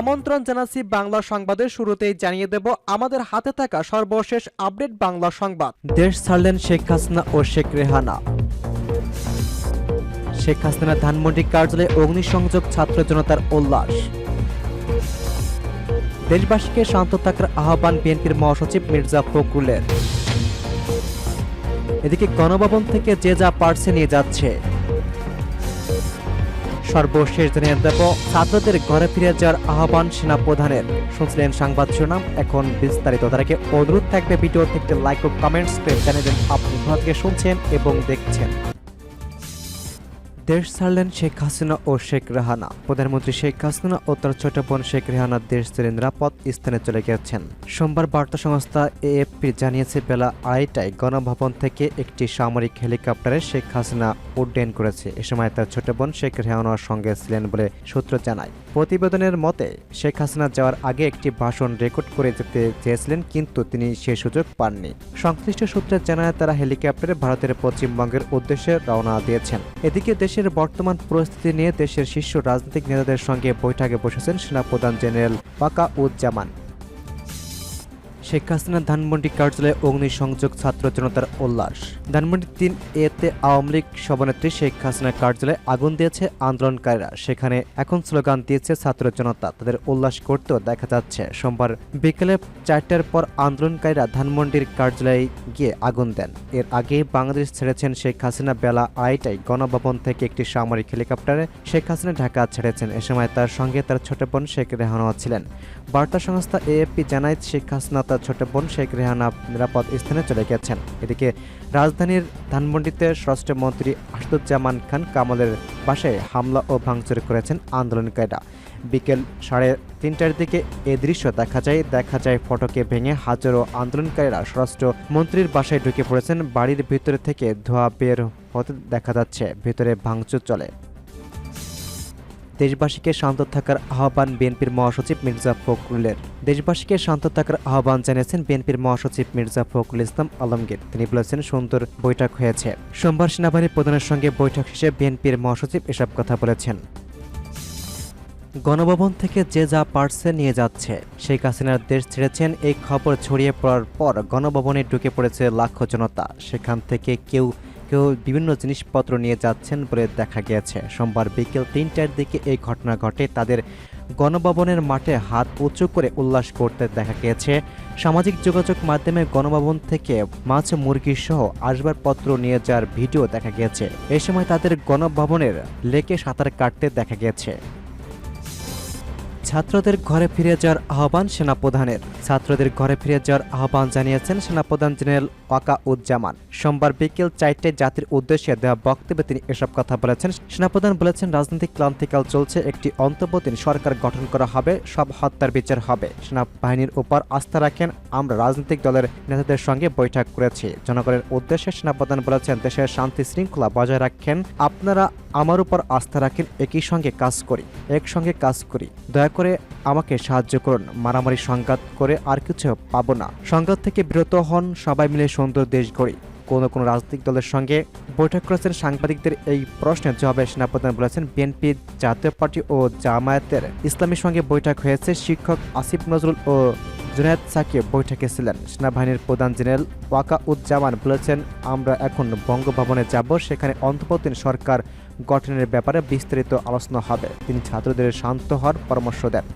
আমন্ত্রণ জানাচ্ছি বাংলা সংবাদের শুরুতেই জানিয়ে দেব আমাদের হাতে থাকা সর্বশেষ আপডেট বাংলা সংবাদ। দেশ ছাড়লেন শেখ হাসিনা ও শেখ রেহানা। শেখ হাসিনা ধানমন্ডি কার্যালয়ে অগ্নিসংযোগ ছাত্র জনতার উল্লাস। দেশবাসীকে শান্ত থাকার আহ্বান বিএনপির মহাসচিব মির্জা ফখরুলের। এদিকে গণভবন থেকে যে যা পারছে নিয়ে যাচ্ছে। সর্বশেষ জানিয়ে দেব ছাত্রদের ঘরে ফিরে যাওয়ার আহ্বান সেনা প্রধানের শুনছিলেন সংবাদ শিরোনাম, এখন বিস্তারিত। তার আগে অনুরোধ থাকবে ভিডিও থেকে লাইক ও কমেন্টস করে জানিয়ে দেন আপনি শুনছেন এবং দেখছেন। দেশ ছাড়লেন শেখ হাসিনা ও শেখ রেহানা। প্রধানমন্ত্রী শেখ হাসিনা ও তার ছোট বোন শেখ রেহানা দেশ ছেড়ে নিরাপদ স্থানে চলে গেছেন। সোমবার বার্তা সংস্থা এএফপি জানিয়েছে, বেলা আড়াইটায় গণভবন থেকে একটি সামরিক হেলিকপ্টারে শেখ হাসিনা উড্ডয়ন করেছে। এ সময় তার ছোট বোন শেখ রেহানার সঙ্গে ছিলেন বলে সূত্র জানায়। প্রতিবেদনের মতে, শেখ হাসিনা যাওয়ার আগে একটি ভাষণ রেকর্ড করে যেতে চেয়েছিলেন, কিন্তু তিনি সে সুযোগ পাননি। সংশ্লিষ্ট সূত্রে জানায়, তারা হেলিকপ্টারে ভারতের পশ্চিমবঙ্গের উদ্দেশ্যে রওনা দিয়েছেন। এদিকে দেশের বর্তমান পরিস্থিতি নিয়ে দেশের শীর্ষ রাজনৈতিক নেতাদের সঙ্গে বৈঠকে বসেছেন সেনাপ্রধান জেনারেল পাকা উজ্জামান শেখ হাসিনা ধানমন্ডি কার্যালয়ে অগ্নিসংযোগ ছাত্র জনতার উল্লাস। ধানমন্ডি তিন এতে আওয়ামী লীগ সভানেত্রী শেখ হাসিনা কার্যালয়ে আগুন দিয়েছে আন্দোলনকারীরা। সেখানে এখন স্লোগান দিয়েছে ছাত্র জনতা। তাদের উল্লাস করতেও দেখা যাচ্ছে। সোমবার বিকেলে চারটার পর আন্দোলনকারীরা ধানমন্ডির কার্যালয়ে গিয়ে আগুন দেন। এর আগে বাংলাদেশ ছেড়েছেন শেখ হাসিনা বেলা আড়াইটায় গণভবন থেকে একটি সামরিক হেলিকপ্টারে শেখ হাসিনা ঢাকা ছেড়েছেন। এ সময় তার সঙ্গে তার ছোট বোন শেখ রেহানা ছিলেন। বার্তা সংস্থা এএফপি জানায়, শেখ হাসিনা তার ছোট বোন শেখ রেহানা নিরাপদ স্থানে চলে গেছেন এদিকে রাজধানীর ধানমন্ডিতে স্বরাষ্ট্রমন্ত্রী আসাদুজ্জামান খান কামালের বাসায় হামলা ও ভাঙচুর করেছেন আন্দোলনকারীরা। বিকেল সাড়ে তিনটার দিকে এ দৃশ্য দেখা যায়। দেখা যায় ফটকে ভেঙে হাজারো আন্দোলনকারীরা স্বরাষ্ট্র মন্ত্রীর বাসায় ঢুকে পড়েছেন। বাড়ির ভিতরে থেকে ধোঁয়া বের হতে দেখা যাচ্ছে। ভিতরে ভাঙচুর চলে। দেশবাসীকে শান্ত থাকার আহ্বান বিএনপির মহাসচিব মির্জা ফখরুলের। দেশবাসীকে শান্ত থাকার আহ্বান জানিয়েছেন বিএনপির মহাসচিব মির্জা ফখরুল ইসলাম আলমগীর। তিনি বলেছেন, সুন্দর বৈঠক হয়েছে। সোমবার সেনাবাহিনী প্রধানের সঙ্গে বৈঠক শেষে বিএনপির মহাসচিব এসব কথা বলেছেন। গণভবন থেকে যে যা পারছে নিয়ে যাচ্ছে, শেখ হাসিনার দেশ ছেড়েছেন, এই খবর ছড়িয়ে পড়ার পর গণভবনে ঢুকে পড়েছে লাখো জনতা। সেখান থেকে কেউ কেউ বিভিন্ন জিনিসপত্র নিয়ে যাচ্ছেন বলে দেখা গিয়েছে। সোমবার বিকেল তিনটার দিকে এই ঘটনা ঘটে। তাদের গণভবনের মাঠে হাত উঁচু করে উল্লাস করতে দেখা গিয়েছে। সামাজিক যোগাযোগ মাধ্যমে গণভবন থেকে মাছ, মুরগি সহ আসবাবপত্র নিয়ে যাওয়ার ভিডিও দেখা গিয়েছে। এ সময় তাদের গণভবনের লেকে সাঁতার কাটতে দেখা গিয়েছে। ছাত্রদের ঘরে ফিরে যাওয়ার আহ্বান সেনাপ্রধানের। ছাত্রদের ঘরে ফিরে যাওয়ার আহ্বান জানিয়েছেন সেনাপ্রধান জেনারেল ওয়াকা উজ্জামান সোমবার বিকেল চারটায় জাতির উদ্দেশ্যে দেওয়া বক্তব্যে তিনি এসব কথা বলেছেন। সেনাপ্রধান বলেছেন, রাজনৈতিক ক্লান্তিকাল চলছে, একটি অন্তর্বর্তীন সরকার গঠন করা হবে, সব হত্যার বিচার হবে। সেনাবাহিনীর উপর আস্থা রাখেন, আমরা রাজনৈতিক দলের নেতাদের সঙ্গে বৈঠক করেছি। জনগণের উদ্দেশ্যে সেনাপ্রধান বলেছেন, দেশের শান্তি শৃঙ্খলা বজায় রাখেন, আপনারা আমার উপর আস্থা রাখেন, একই সঙ্গে কাজ করি, একসঙ্গে কাজ করি। দয়া করে আমাকে সাহায্য করুন। মারামারি সংঘাত করে আর কিছু পাবো না। সংঘাত থেকে বিরত হন সবাই মিলে সুন্দর দেশ গড়ি। কোনো কোনো রাজনৈতিক দলের সঙ্গে বৈঠক করেছেন সাংবাদিকদের এই প্রশ্নের জবাবে সেনাপ্রধান বলেছেন, বিএনপি, জাতীয় পার্টি ও জামায়াতের ইসলামের সঙ্গে বৈঠক হয়েছে শিক্ষক আসিফ নজরুল ও জুনায়দ সাকিব বৈঠকে ছিলেন। সেনাবাহিনীর প্রধান জেনারেল ওয়াকা উজ্জামান বলেছেন, আমরা এখন বঙ্গভবনে যাব, সেখানে অন্তর্বর্তীন সরকার গঠনের ব্যাপারে বিস্তারিত আলোচনা হবে। তিনি ছাত্রদের শান্ত হওয়ার পরামর্শ দেন।